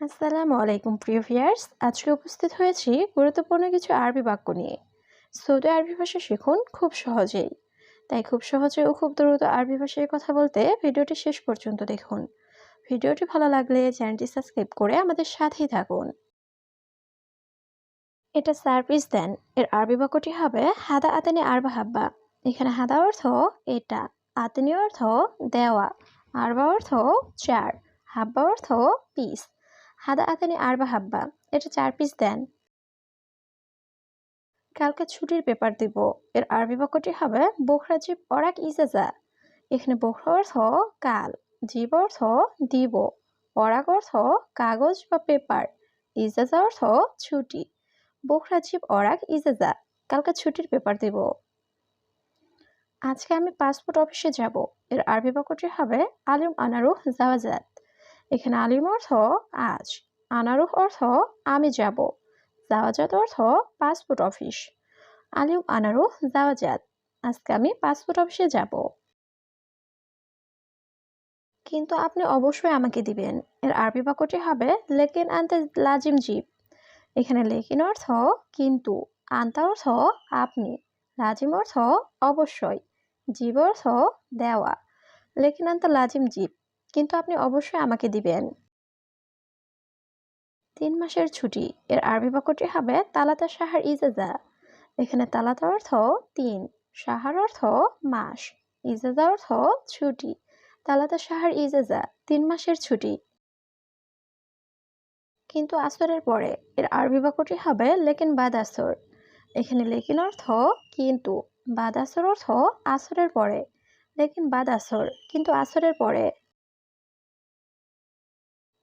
আসসালামু আলাইকুম, প্রিয় ভিয়ার্স আজকে উপস্থিত হয়েছি গুরুত্বপূর্ণ কিছু আরবি বাক্য নিয়ে। সৌদি আরবি ভাষা শিখুন খুব সহজেই। তাই খুব সহজে ও খুব দ্রুত আরবি ভাষায় কথা বলতে ভিডিওটি শেষ পর্যন্ত দেখুন। ভিডিওটি ভালো লাগলে চ্যানেলটি সাবস্ক্রাইব করে আমাদের সাথেই থাকুন। এটা সার্ভিস দেন। এর আরবি বাক্যটি হবে হাদা আতেনি আরবা হাব্বা। এখানে হাদা অর্থ এটা, আতেনি অর্থ দেওয়া। আরবা অর্থ চার। হাব্বা অর্থ পিস। হাদা আতানি আরবা হাব্বা, এটা চার পিস দেন। কালকে ছুটির পেপার দিব। এর আরবি বাক্যটি হবে, বোখরা জীব অরাক ইজাজা। এখানে বোখরা অর্থ, কাল। জীব অর্থ, দিব। অরাক অর্থ, কাগজ বা পেপার ইজাজা অর্থ, ছুটি। বোখরা জীব অরাক ইজাজা। কালকে ছুটির পেপার দিব। আজকে আমি পাসপোর্ট অফিসে যাব। এর আরবি বাক্যটি হবে, আলিম আনারুহ জাওয়াজাত। এখানে আলিম অর্থ আজ, আনারুহ অর্থ আমি যাব, জাওয়াজাত অর্থ পাসপোর্ট অফিস। আলিম আনারুহ, জাওয়াজাত, আজকে আমি পাসপোর্ট অফিসে যাব। কিন্তু আপনি অবশ্যই আমাকে দিবেন। এর আরবি বাক্যটি হবে, লেকিন আনতে লাজিম জীব। এখানে লেকিন অর্থ, কিন্তু আনতা অর্থ, আপনি লাজিম অর্থ, অবশ্যই জীব অর্থ, দেওয়া লেকিন আনতা লাজিম জীব কিন্তু আপনি অবশ্যই আমাকে দিবেন। তিন মাসের ছুটি। এর আরবি বাক্যটি হবে তালাতা সাহার ইজাজা। এখানে তালাতা অর্থ তিন সাহার অর্থ মাস। ইজাজা অর্থ ছুটি। তালাতা সাহার ইজাজা, তিন মাসের ছুটি। কিন্তু আসরের পরে, এর আরবি বাক্যটি হবে লেকিন বাদ আসর। এখানে লেকিন অর্থ কিন্তু, বাদ আসর অর্থ আসরের পরে। লেকিন বাদ আসর, কিন্তু আসরের পরে।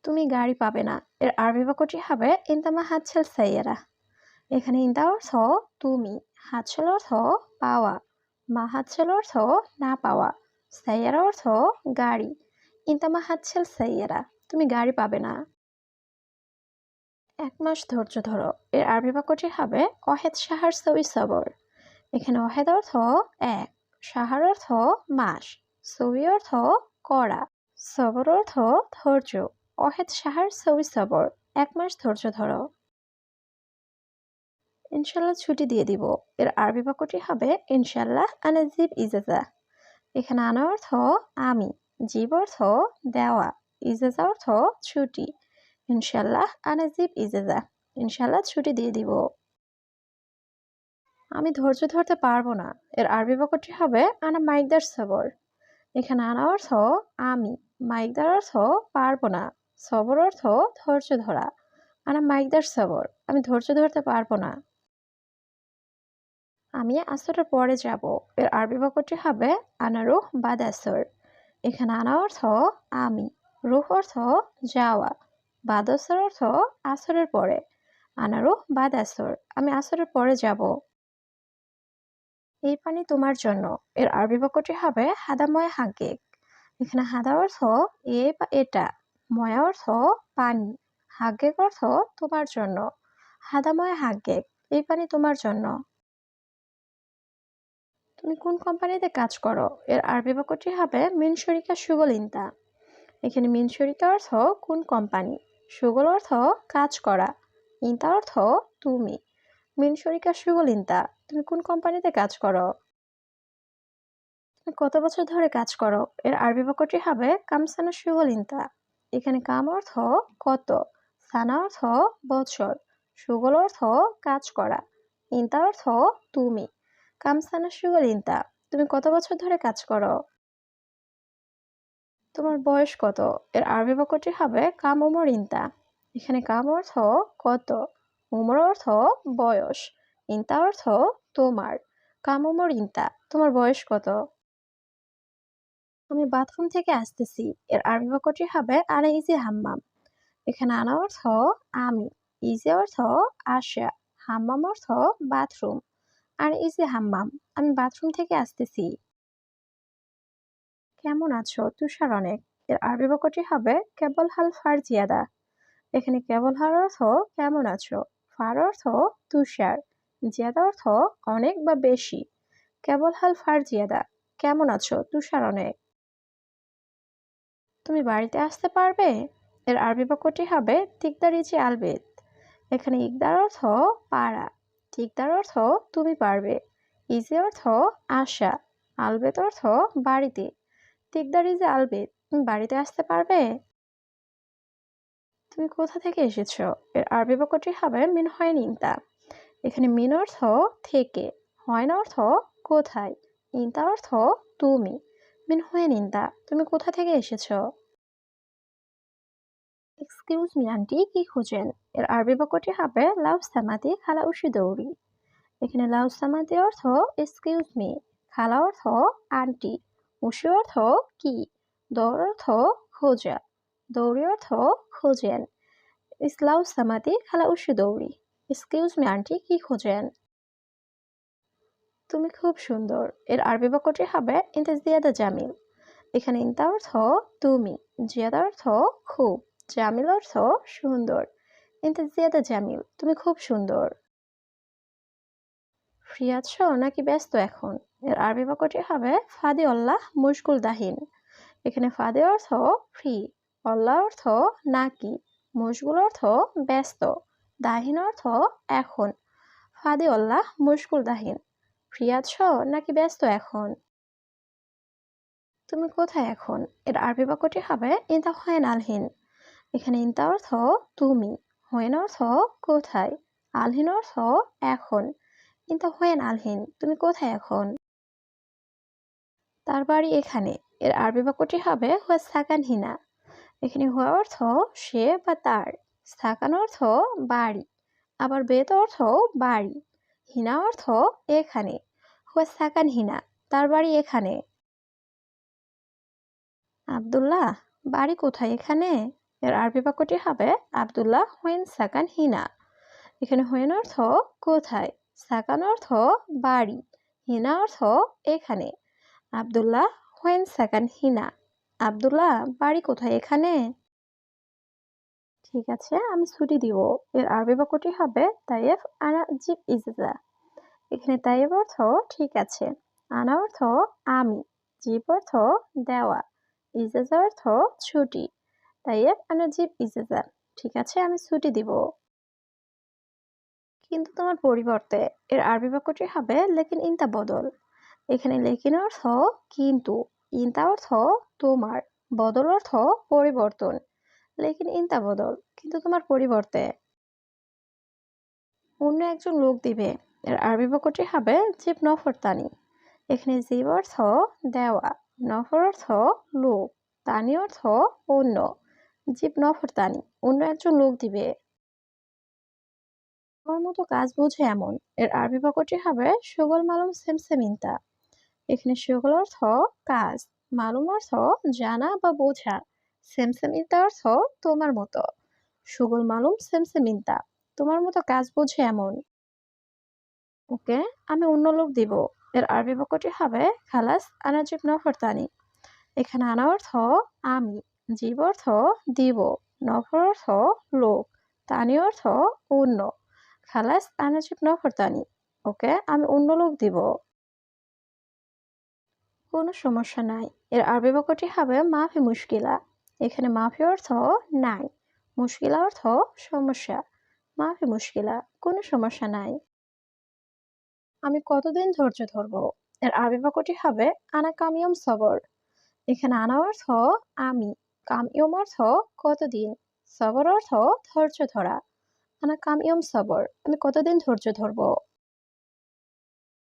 তুমি গাড়ি পাবে না। এর আরবি বাক্যটি হবে, ইন্তামা হাতছেল সাইয়ারা। এখানে ইন্তা অর্থ, তুমি। হাতছেল অর্থ, পাওয়া। মা হাতছেল অর্থ, না পাওয়া। সাইয়ারা অর্থ, গাড়ি। ইন্তামা হাতছেল সাইয়ারা, তুমি গাড়ি পাবে না। এক মাস ধৈর্য ধরো। এর আরবি বাক্যটি হবে অহেদ সাহার সবই সবর। এখানে অহেদ অর্থ, এক। সাহার অর্থ, মাস। সবই অর্থ, করা। সবর অর্থ, ধৈর্য। অহেদ সাহার সবই সবর। এক মাস ধৈর্য ধরো। ইনশাল্লাহ ছুটি দিয়ে দিব। এর আরবি বাক্যটি হবে, ইনশাল্লাহ আনাজিব ইজাজা। এখানে আনা অর্থ, আমি। জীব অর্থ, দেওয়া। ইজাজা অর্থ, ছুটি। ইনশাল্লাহ আনাজিব ইজাজা। ইনশাল্লাহ ছুটি দিয়ে দিব। আমি ধৈর্য ধরতে পারব না। এর আরবি বাক্যটি হবে, আনা মাইকদার সবর। এখানে আনা অর্থ, আমি। মাইকদার অর্থ, পারব না। সবর অর্থ ধৈর্য ধরা। আনা মাইকদার সবর, আমি ধৈর্য ধরতে পারব না। আমি আসরের পরে যাব, এর আরবি বাক্যটি হবে আনারুহ বাদ আসর। এখানে আনা অর্থ আমি, রুহ অর্থ যাওয়া, বাদ আসর অর্থ আসরের পরে। আনারুহ বাদ আসর, আমি আসরের পরে যাব। এই পানি তোমার জন্য, এর আরবি বাক্যটি হবে হাদাময় হাগেক এখানে হাদা অর্থ এ বা এটা ময়া অর্থ পানি হাগেক অর্থ তোমার জন্য, হাদাময় হাগেক এই পানি তোমার জন্য। তুমি কোন কোম্পানিতে কাজ করো? এর আরবি বাক্যটি হবে মিনশরিকা সুগল ইন্তা। এখানে মিনশরিকা অর্থ কোন কোম্পানি? সুগল অর্থ কাজ করা, ইন্তা অর্থ তুমি। মিনশরিকা সুগল ইন্তা, তুমি কোন কোম্পানিতে কাজ করো? তুমি কত বছর ধরে কাজ করো? এর আরবি বাক্যটি হবে কামসানা সুগল ইন্তা। এখানে কাম অর্থ কত? সানা অর্থ বছর সুগল অর্থ কাজ করা। ইন্তা অর্থ তুমি। কাম কামসানা সুগল, ইন্তা। তুমি কত বছর ধরে কাজ করো? তোমার বয়স কত? এর আরবি বাক্যটি হবে কাম, উমর, ইন্তা। এখানে কাম অর্থ কত? উমর অর্থ বয়স। ইন্তা অর্থ তোমার। কাম, উমর, ইন্তা। তোমার বয়স কত? আমি বাথরুম থেকে আসতেছি। এর আরবি বাক্যটি হবে আনা ইজি হাম্মাম। এখানে আনা অর্থ, আমি। ইজি অর্থ, আসা। হাম্মাম অর্থ, বাথরুম। আর ইজি হাম্মাম, আমি বাথরুম থেকে আসতেছি। কেমন আছো? তুষার অনেক। এর আরবি বাক্যটি হবে, কেবল হাল ফার জিয়াদা। এখানে কেবল হার অর্থ, কেমন আছো? ফার অর্থ, তুষার। জিয়াদা অর্থ, অনেক বা বেশি। কেবল হাল ফার জিয়াদা। কেমন আছো? তুষার অনেক। তুমি বাড়িতে আসতে পারবে? এর আরবি বাক্যটি হবে তিকদার ইজি আলবেদ। এখানে ইকদার অর্থ পাড়া। তিকদার অর্থ তুমি পারবে। ইজি অর্থ আশা। আলবেদ অর্থ বাড়িতে। তিকদার ইজি আলবেদ, তুমি বাড়িতে আসতে পারবে? তুমি কোথা থেকে এসেছ? এর আরবি বাক্যটি হবে মিন হয় ইনতা এখানে মিন অর্থ থেকে হয় না অর্থ কোথায়? ইনতা অর্থ তুমি। মিন হয়ে নিন্দা তুমি কোথা থেকে এসেছ? এক্সকিউজ মি আন্টি কি খুঁজেন এর আরবি বাক্যটি হবে, লাউ সামাতি, খালা উশি দৌড়ি। এখানে লাউ সামাতি অর্থ এক্সকিউজ মি খালা অর্থ, আন্টি। উশি অর্থ, কি? দৌড় অর্থ, খোঁজা। দৌড়ি অর্থ, খোঁজেন। ইসলাউ সামাতি, খালা উশি দৌড়ি। এক্সকিউজ মি আন্টি কি খোঁজেন? তুমি খুব সুন্দর। এর আরবি বাক্যটি হবে ইন্তা জিয়াদা জামিল। এখানে ইন্তা অর্থ তুমি, জিয়াদা অর্থ খুব, জামিল অর্থ সুন্দর। ইন্তা জিয়াদা জামিল, তুমি খুব সুন্দর। ফ্রি আছো নাকি ব্যস্ত এখন? এর আরবি বাক্যটি হবে ফাদি অল্লাহ মুশকুল দাহিন। এখানে ফাদি অর্থ ফ্রি অল্লাহ অর্থ নাকি মুশগুল অর্থ ব্যস্ত, দাহিন অর্থ এখন। ফাদি অল্লাহ মুশকুল দাহিন। ফ্রি আছো? নাকি ব্যস্ত এখন? তুমি কোথায় এখন? এর আরবি বাক্যটি হবে ইন্তা হয়েন আলহিন এখানে ইন্তা অর্থ তুমি হয়েন অর্থ কোথায় আলহিন অর্থ এখন ইন্তা হয়েন আলহিন তুমি কোথায় এখন? তার বাড়ি এখানে। এর আরবি বাক্যটি হবে হুয়া সাকান হিনা এখানে হুয়া অর্থ সে বা তার সাকান অর্থ বাড়ি আবার বেত অর্থ বাড়ি হিনা অর্থ এখানে। হুয়া সাকান হিনা, তার বাড়ি এখানে। আবদুল্লাহ, বাড়ি কোথায় এখানে? এর আরবি বাক্যটি হবে আবদুল্লাহ হোয়েন সাকান হিনা। এখানে হোয়েন অর্থ কোথায়? সাকান অর্থ বাড়ি, হিনা অর্থ এখানে। আবদুল্লাহ হোয়েন সাকান হিনা, আবদুল্লাহ বাড়ি কোথায় এখানে? ঠিক আছে, আমি ছুটি দিব। এর আরবি বাক্যটি হবে তাইফ আনা জিব ইজাজা। এখানে তাইব অর্থ ঠিক আছে, আনা অর্থ আমি, জিব অর্থ দেওয়া, ইজাজা অর্থ ছুটি। তাইব আনা জিব ইজাজা, ঠিক আছে, আমি ছুটি দিব। কিন্তু তোমার পরিবর্তে এর আরবি বাক্যটি হবে লেকিন ইনতা বদল। এখানে লেকিন অর্থ কিন্তু, ইনতা অর্থ তোমার, বদল অর্থ পরিবর্তন। লেকিন ইনতা বদল, কিন্তু তোমার পরিবর্তে। অন্য একজন লোক দিবে। এর আরবি বাক্যটি হবে জীব নফরতানি এখানে জীব অর্থ দেওয়া, নফর অর্থ লোক, তানি অর্থ অন্য, জীব নফরতানি অন্য একজন লোক দিবে। আমার মতো কাজ বুঝে এমন। এর আরবি বাক্যটি হবে সুগল মালুম সেমসেমিনতা এখানে সুগল অর্থ কাজ, মালুম অর্থ জানা বা বোঝা। সেমসেমিনতা অর্থ তোমার মতো। সুগল মালুম সেমসেমিনতা, তোমার মতো কাজ বুঝে এমন। ওকে, আমি অন্য লোক দিব। এর আরবি বাক্যটি হবে, খালাস আনাজিব নফরতানি এখানে আনা অর্থ আমি। জীব অর্থ দিব, নফর অর্থ লোক। তানি অর্থ অন্য। খালাস আনাজিব নফরতানি ওকে, আমি অন্য লোক দিব। কোনো সমস্যা নাই। এর আরবি হবে, মাফি মুশকিলা। এখানে মাফি অর্থ নাই, মুশকিলা অর্থ সমস্যা। মাফি মুশকিলা, কোনো সমস্যা নাই। আমি কতদিন ধৈর্য ধরব? এর আরবি হবে আনা কামিয়ম সবর। এখানে আনা অর্থ আমি, কামিয়ম অর্থ কতদিন? সবর অর্থ ধৈর্য ধরা। আনা কামিয়ম সবর, আমি কতদিন ধৈর্য ধরবো?